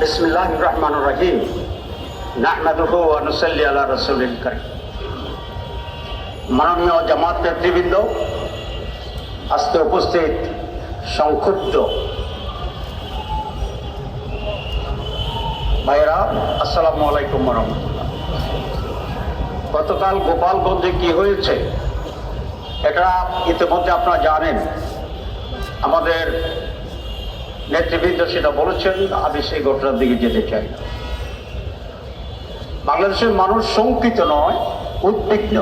বিসমিল্লাহ রহমান রহিম। নাহমাদুহু ওয়া নুসাল্লি আলা রাসূলিল কারীম। মাননীয় জামাত নেতৃবৃন্দ, আজকে উপস্থিত সংক্ষুব্ধ ভাইরা আসসালামু আলাইকুম রহমতুল্লাহ। গতকাল গোপালগঞ্জে কি হয়েছে, এটা ইতিমধ্যে আপনারা জানেন। আমাদের নেতৃবৃন্দ সেটা বলেছেন, আমি সেই ঘটনার দিকে যেতে চাই না। বাংলাদেশের মানুষ শঙ্কিত নয়, উদ্বিগ্ন।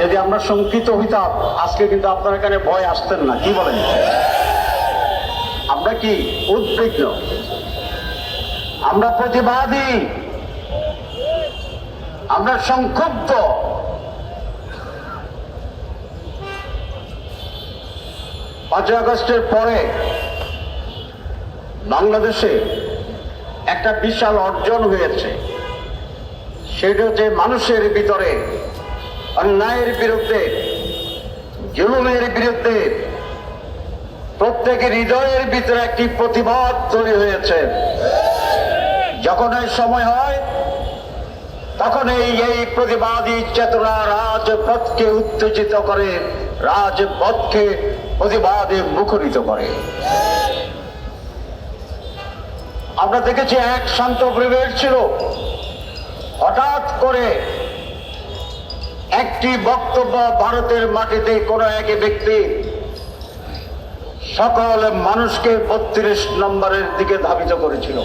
যদি আমরা শঙ্কিত হইতাম, আজকে কিন্তু আপনার এখানে ভয় আসতেন না, কি বলেন? আমরা কি উদ্বিগ্ন? আমরা প্রতিবাদী? আমরা সংক্ষুব্ধ? পাঁচই আগস্টের পরে বাংলাদেশে একটা বিশাল অর্জন হয়েছে। সেটা হচ্ছে মানুষের ভিতরে, অন্যায়ের বিরুদ্ধে, জুলুমের বিরুদ্ধে, প্রত্যেকের হৃদয়ের ভিতরে একটি প্রতিবাদ তৈরি হয়েছে। যখন এই সময় হয়, তখন এই এই প্রতিবাদী চেতনা রাজপথকে উত্তেজিত করে, রাজপথকে প্রতিবাদে মুখরিত করে। আমরা দেখেছি এক শান্ত পরিবেশ ছিল। হঠাৎ করে একটি বক্তব্য ভারতের মাটিতে কোনো এক ব্যক্তি সকল মানুষকে বত্রিশ নম্বরের দিকে ধাবিত করেছিল।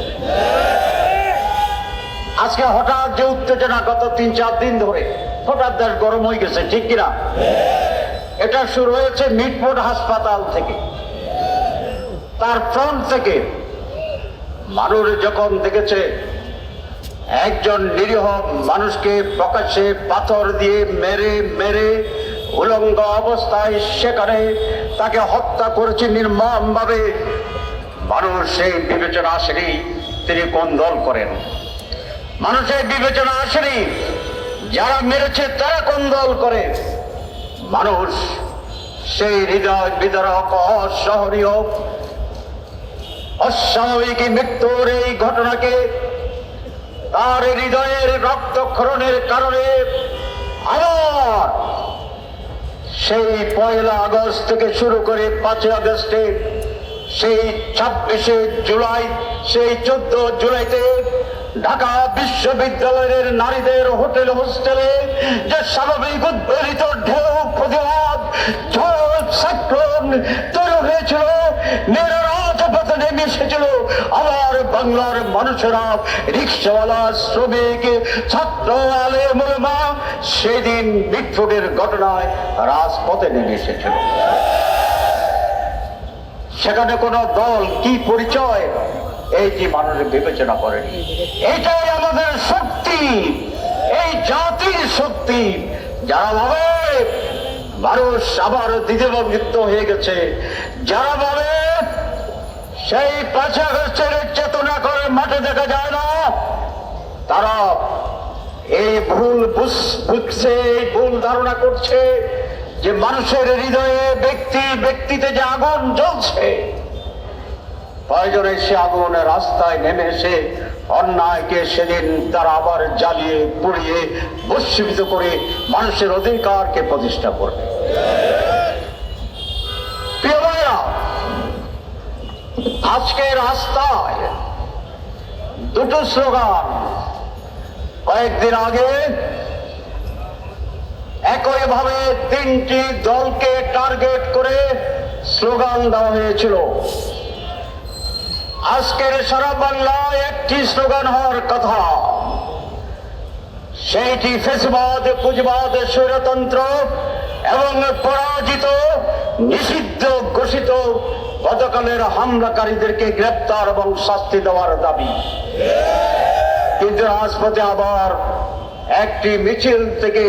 আজকে হঠাৎ যে উত্তেজনা গত তিন চার দিন ধরে, হঠাৎ দেশ গরম হয়ে গেছে, ঠিক কিনা? এটা শুরু হয়েছে মিটফোর্ড হাসপাতাল থেকে। তার ফ্রন্ট থেকে মানুষ যখন দেখেছে, একজন নিরীহ মানুষকে প্রকাশ্যে পাথর দিয়ে মেরে মেরে উলঙ্গ অবস্থায় সেখানে তাকে হত্যা করেছে নির্মমভাবে, মানুষ সেই বিবেচনা আসেনি তিনি কোন দল করেন। মানুষের বিবেচনা আসেনি, যারা মেরেছে তারা কোন দল করে? মানুষ, সেই হৃদয় বিদারক অসহনীয় অস্বাভাবিক মৃত্যুর এই ঘটনাকে তার হৃদয়ের রক্তক্ষরণের কারণে আবার সেই পয়লা আগস্ট থেকে শুরু করে পাঁচই আগস্টে, সেই ছাব্বিশে জুলাই, সেই চোদ্দ জুলাইতে ঢাকা বিশ্ববিদ্যালয়ের নারীদের হোটেল হোস্টেলে যে স্বাভাবিক উদ্বেলিত ঢেউ প্রতিবাদ, ঝড়, সাইক্লোন তৈরি হয়েছিল। আবার বাংলার মানুষেরা। রিক্সাওয়ালা, শ্রমিক সেদিন ঘটনায় রাজপথে সেখানে কোন দল কি পরিচয় এই যে মানুষ বিবেচনা করেনি এটাই আমাদের শক্তি, এই জাতির শক্তি, যারা ভাবে মানুষ আবার দ্বিতীয়ভুক্ত হয়ে গেছে, যারা ভাবে সেই পাঁচ চেতনা করে মাঠে দেখা যায় না, তারা এই ভুল বুঝ- বুঝছে ভুল ধারণা করছে যে মানুষের হৃদয়ে ব্যক্তি ব্যক্তিতে যে আগুন জ্বলছে প্রয়োজনে সে আগুনে রাস্তায় নেমে এসে অন্যায়কে সেদিন তারা আবার জ্বালিয়ে, পুড়িয়ে বস্মীভূত করে মানুষের অধিকারকে প্রতিষ্ঠা করবে। আজকে রাস্তায় দুটো স্লোগান। কয়েকদিন আগে একইভাবে তিনটি দলকে টার্গেট করে স্লোগান দেওয়া হয়েছিল। আজকের সারা বাংলায় একটি স্লোগান হওয়ার কথা। সেইটি ফেসবাদ, পুঁজবাদ, স্বৈরতন্ত্র এবং পরাজিত, নিষিদ্ধ, ঘোষিত গতকালের হামলাকারীদেরকে গ্রেপ্তার এবং শাস্তি দেওয়ার দাবি। কিন্তু রাজপথে আবার একটি মিছিল থেকে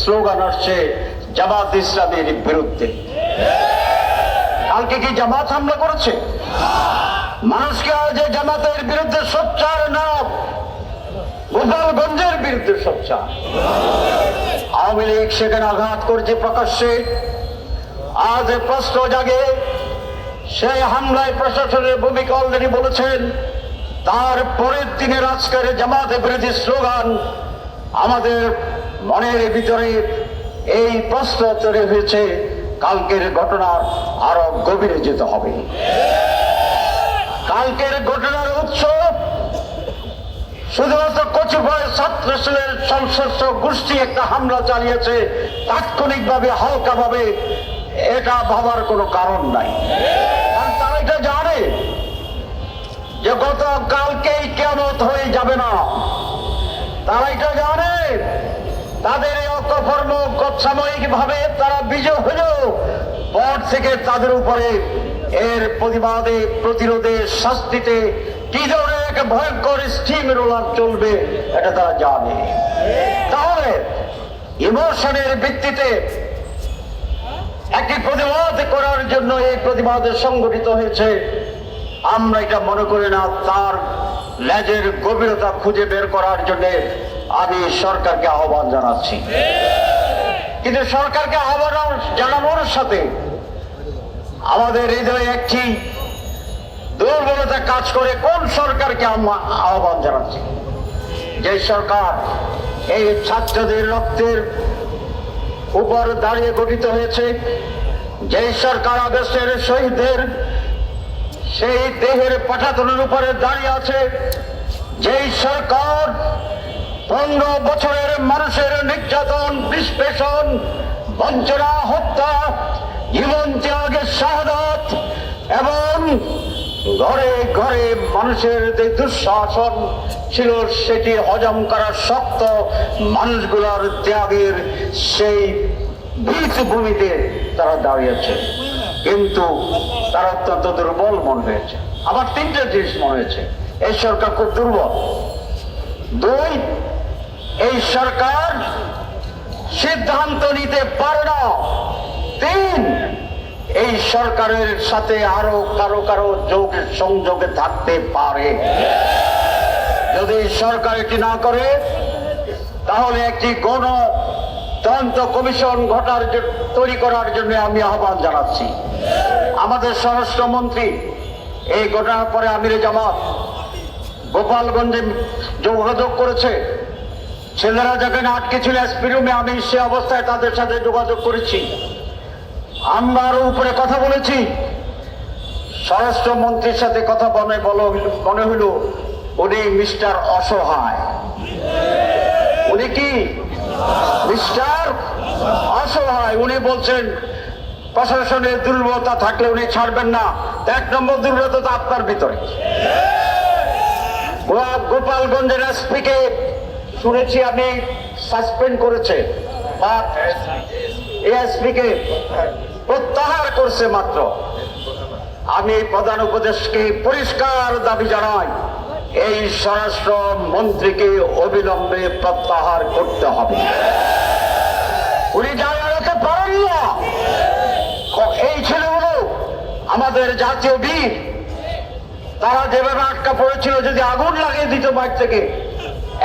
স্লোগান আসছে, জামাত ইসলামের বিরুদ্ধে। কালকে কি জামাত হামলা করেছে? মানুষকে আজ জামাতের বিরুদ্ধে সোচ্চার না। গোপালগঞ্জের বিরুদ্ধে সোচ্চার। আওয়ামী লীগ সেখানে আঘাত করেছে প্রকাশ্যে। আজ প্রশ্ন জাগে, সেই হামলায় প্রশাসনের ভূমিকা অলরেডি বলেছেন। তার পরের দিনের আজকের জামাতে বিরোধী স্লোগান আমাদের মনের ভিতরে এই প্রশ্ন তৈরি হয়েছে, কালকের ঘটনার আরও গভীরে যেতে হবে। কালকের ঘটনার উৎস শুধুমাত্র কচুভয় ছাত্র সেলের সংশ্লিষ্ট গোষ্ঠী একটা হামলা চালিয়েছে। তাৎক্ষণিকভাবে, হালকাভাবে এটা ভাবার কোনো কারণ নাই। কারণ তারা এটা জানে যে গত কালকেই কেমত হয়ে যাবে না। তারা এটা জানে। তাদের এই অকর্ম সাময়িক ভাবে তারা বিজয় হলেও পর থেকে তাদের উপরে এর প্রতিবাদে, প্রতিরোধে, শাস্তিতে কি ধরনের এক ভয়ঙ্কর স্টিম রোলার চলবে, এটা তারা জানে। তাহলে, ইমোশনের ভিত্তিতে একটি প্রতিবাদ করার জন্য এই প্রতিবাদ সংগঠিত হয়েছে। আমরা এটা মনে করি না, তার লেজের গভীরতা খুঁজে বের করার জন্য আমি সরকারকে আহ্বান জানাচ্ছি। কিন্তু সরকারকে আহ্বান জানানোর সাথে আমাদের হৃদয়ে একটি দুর্বলতা কাজ করে কোন সরকারকে আমরা আহ্বান জানাচ্ছি? যে সরকার এই ছাত্রদের রক্তের উপর দাঁড়িয়ে গঠিত হয়েছে, যে সরকার আগস্টের শহীদদের সেই দেহের পাঠাতনের উপরে দাঁড়িয়ে আছে, যেই সরকার পনেরো বছরের মানুষের নির্যাতন বিশ্লেষণ বঞ্চনা, হত্যা, জীবন ত্যাগের শাহাদত এবং ঘরে ঘরে মানুষের যে দুঃশাসন ছিল, সেটি হজম করার শক্ত মানুষগুলোর ত্যাগের সেই বীজ ভূমিতে তারা দাঁড়িয়েছে। কিন্তু তারা অত্যন্ত দুর্বল মনে হয়েছে। আমার তিনটে জিনিস মনে হয়েছে। এই সরকার খুব দুর্বল। দুই, এই সরকার সিদ্ধান্ত নিতে পারে না। তিন এই সরকারের সাথে আরও কারও কারও যোগ সংযোগে থাকতে পারে। যদি সরকার এটি না করে, তাহলে একটি গণ তদন্ত কমিশন ঘটার তৈরি করার জন্য আমি আহ্বান জানাচ্ছি। আমাদের স্বরাষ্ট্রমন্ত্রী, এই ঘটনার পরে আমিরে জামাত গোপালগঞ্জে যোগাযোগ করেছে। ছেলেরা যেখানে আটকে ছিল এসপি রুমে আমি সে অবস্থায় তাদের সাথে যোগাযোগ করেছি। আমরা আরও উপরে কথা বলেছি। স্বরাষ্ট্রমন্ত্রীর সাথে কথা মনে বলো, মনে হইল উনি মিস্টার অসহায়। উনি কি? মিস্টার অসহায়। উনি বলছেন, প্রশাসনের দুর্বলতা থাকলে উনি ছাড়বেন না। এক নম্বর দুর্বলতা আপনার ভিতরে। গোপালগঞ্জের এসপিকে শুনেছি আমি সাসপেন্ড করেছে বা এসপিকে প্রত্যাহার করছে মাত্র। আমি প্রধান উপদেশকে পরিষ্কার দাবি জানাই, এই স্বরাষ্ট্র মন্ত্রীকে অবিলম্বে প্রত্যাহার করতে হবে। উনি রাখতে পারেন না এই ছেলেগুলো আমাদের জাতীয় বীর, তারা যেভাবে আটকা পড়েছিল যদি আগুন লাগিয়ে দিত বাইর থেকে,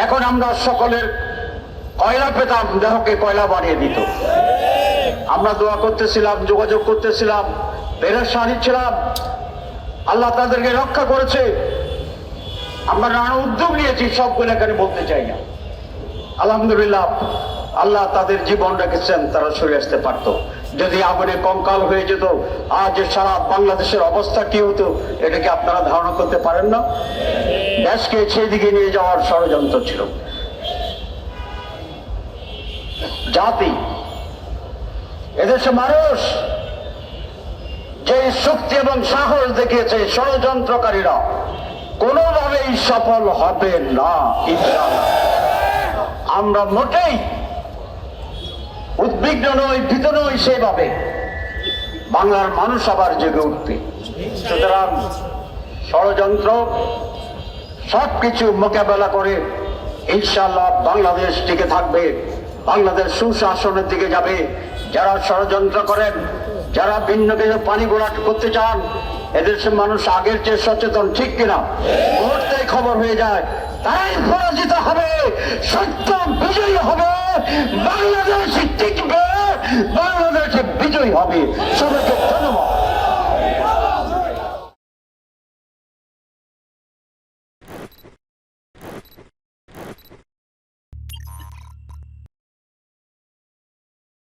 এখন আমরা সকলের কয়লা পেতাম, দেহকে কয়লা বানিয়ে দিত। আমরা দোয়া করতেছিলাম, যোগাযোগ করতেছিলাম পেরেশানি ছিলাম। আল্লাহ তাদেরকে রক্ষা করেছে। আমরা নানা উদ্যোগ নিয়েছি সবগুলো এখানে বলতে চাই না। আলহামদুলিল্লাহ, আল্লাহ তাদের জীবন রেখেছেন তারা সরে আসতে পারতো। যদি আগুনে কঙ্কাল হয়ে যেত, আজ সারা বাংলাদেশের অবস্থা কি হতো, এটাকে আপনারা ধারণা করতে পারেন না? দেশকে সেদিকে নিয়ে যাওয়ার ষড়যন্ত্র ছিল। জাতি এদেশে মানুষ যে শক্তি এবং সাহস দেখিয়েছে ষড়যন্ত্রকারীরা কোনোভাবেই সফল হবে না আমরা মোটেই উদ্বিগ্ন নই, ভীত নই সেভাবে বাংলার মানুষ আবার জেগে উঠবে। সুতরাং ষড়যন্ত্র সবকিছু মোকাবেলা করে ইনশাল্লাহ বাংলাদেশ টিকে থাকবে, বাংলাদেশ সুশাসনের দিকে যাবে যারা ষড়যন্ত্র করেন, যারা ভিন্ন কিছু পানি গোলাট করতে চান এদেশের মানুষ আগের চেয়ে সচেতন, ঠিক কিনা? মুহূর্তে খবর হয়ে যায় তাই পরাজিত হবে, সত্য বিজয়ী হবে, বাংলাদেশ টিকবে বাংলাদেশ বিজয়ী হবে। সবাইকে ধন্যবাদ।